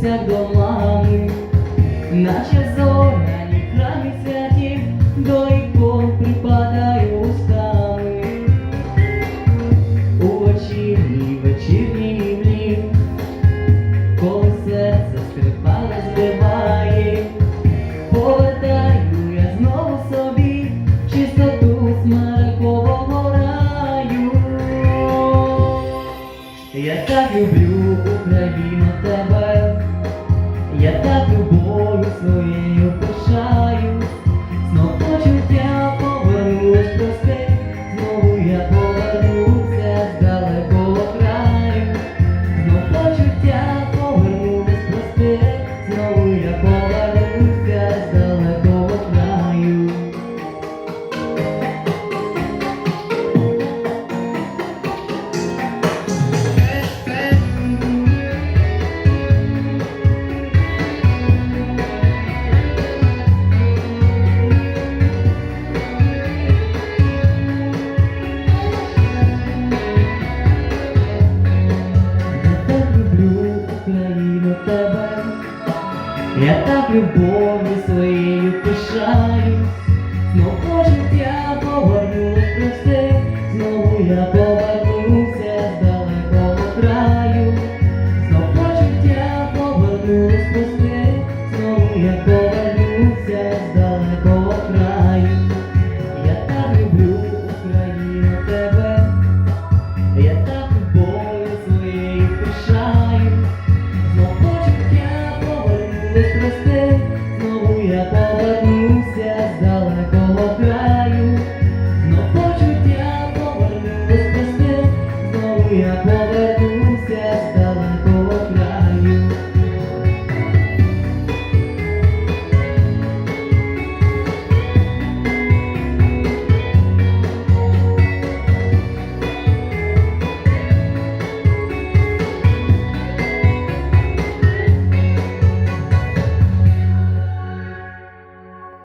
тягнуться до мами, наче люблю Україну тебе, я так любою своєю. Я так любові своєю пишаюсь, знов кожен я повернусь на все, знову я повернуся, з далекого краю, знов кожен я повернулась на. Christmas